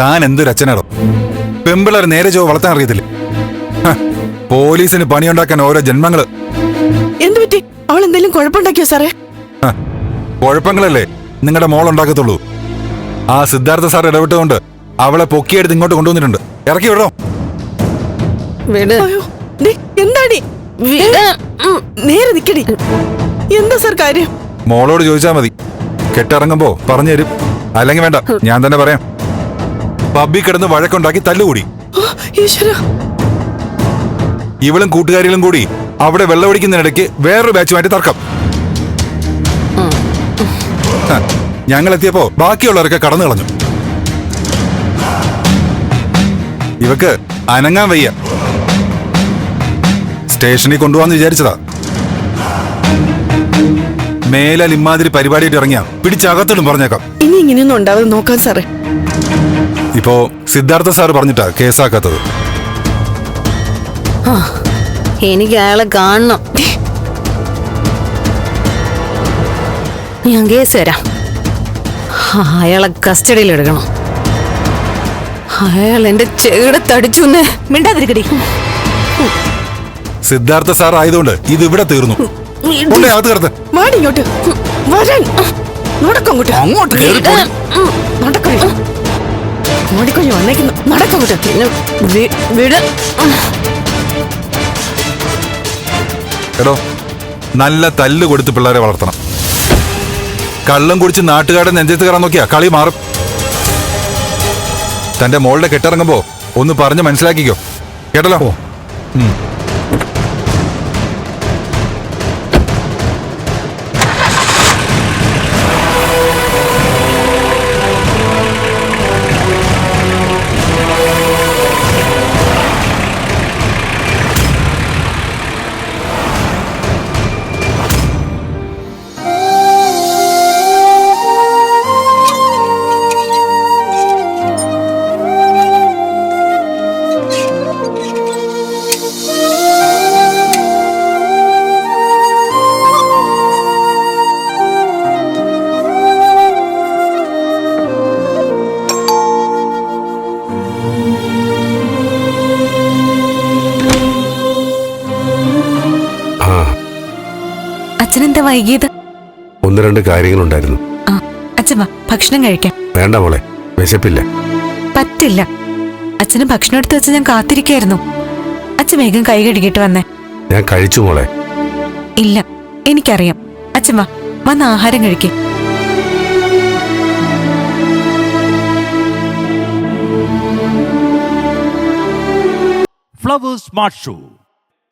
താൻ എന്തൊരു അച്ഛനാടോ? പെമ്പിളർ നേരെ ചോ വളർത്താൻ അറിയത്തില്ല? പോലീസിന് പണിയുണ്ടാക്കാൻ ഓരോ ജന്മങ്ങൾ. എന്തു പറ്റി? അവൾ എന്തെങ്കിലും കുഴപ്പമുണ്ടാക്കിയോ സാറേ? കുഴപ്പങ്ങളല്ലേ? നിങ്ങളുടെ മോൾ ഉണ്ടാക്കത്തുള്ളൂ. ആ സിദ്ധാർത്ഥ സാർ ഇടപെട്ടുകൊണ്ട് അവളെ പൊക്കിയെടുത്ത് ഇങ്ങോട്ട് കൊണ്ടുവന്നിട്ടുണ്ട്. ഇറക്കി വിടോ. എന്താടി? വിട്. നേരെ നിക്കടി. എന്താ സാർ കാര്യം? മോളോട് ചോദിച്ചാ മതി. കെട്ടിറങ്ങുമ്പോ പറഞ്ഞു തരും അല്ലെങ്കിൽ വേണ്ട ഞാൻ തന്നെ പറയാം. പബ്ബി കിടന്ന് വഴക്കുണ്ടാക്കി തല്ലുകൂടി. ഇവളും കൂട്ടുകാരികളും കൂടി അവിടെ വെള്ളമടിക്കുന്നതിനിടയ്ക്ക് വേറൊരു ബാച്ചുമായിട്ട് തർക്കം. ഞങ്ങൾ എത്തിയപ്പോ ബാക്കിയുള്ളവരൊക്കെ കടന്നു കളഞ്ഞു. ഇവക്ക് അനങ്ങാൻ വയ്യ. സ്റ്റേഷനിൽ കൊണ്ടുപോകാന്ന് വിചാരിച്ചതാ. മേലാൽ ഇമാതിരി പരിപാടിയായിട്ട് ഇറങ്ങിയാ. പിടിച്ചകത്തിടും പറഞ്ഞേക്കാം. ഇനി ഇങ്ങനെയൊന്നും ഉണ്ടാവാതെ നോക്കാൻ സാറേ. ഇപ്പോ സിദ്ധാർത്ഥ സാർ പറഞ്ഞിട്ടാ കേസാക്കാത്തത്. എനിക്ക് അയാളെ കാണണം. ഞാൻ കേസ് തരാം. ആ, അയാളെ കസ്റ്റഡിയിൽ എടുക്കണം. അയാൾ എന്റെ ചെകിട തടിച്ചു മിണ്ടാതിരിക്കടി. സിദ്ധാർത്ഥ സാർ ആയതുകൊണ്ട് ഇത് ഇവിടെ തീർന്നു. ഇങ്ങോട്ട്. വരാൻ നടക്കങ്ങോട്ട് അങ്ങോട്ട്. കേറി പോടി. നടക്കടി ഓടിക്കൊഞ്ഞു വന്നേക്കുന്നു. നടക്കങ്ങോട്ട് വിട്. എടോ നല്ല തല്ല് കൊടുത്ത് പിള്ളേരെ വളർത്തണം. കള്ളം കുടിച്ച് നാട്ടുകാരുടെ നെഞ്ചത്ത് കയറാൻ നോക്കിയാ കളി മാറും. തന്റെ മോളുടെ കെട്ടിറങ്ങുമ്പോ ഒന്ന് പറഞ്ഞ് മനസ്സിലാക്കിക്കോ. കേട്ടല്ലോ? ഉം. അച്ഛനെന്താ വൈകിയത്? ഒന്ന് രണ്ട് കാര്യങ്ങളുണ്ടായിരുന്നു. ആ അച്ഛൻ വാ ഭക്ഷണം കഴിക്കാം. വേണ്ട മോളെ വിശപ്പില്ല. പറ്റില്ല. അച്ഛന് ഭക്ഷണം എടുത്ത് വെച്ച് ഞാൻ കാത്തിരിക്കായിരുന്നു. അച്ഛൻ വേഗം കൈ കഴുകിയിട്ട് വന്നേ. ഞാൻ കഴിച്ചു മോളെ. ഇല്ല എനിക്കറിയാം. അച്ഛൻ വാ വന്ന് ആഹാരം കഴിക്കേ. Flowers smart show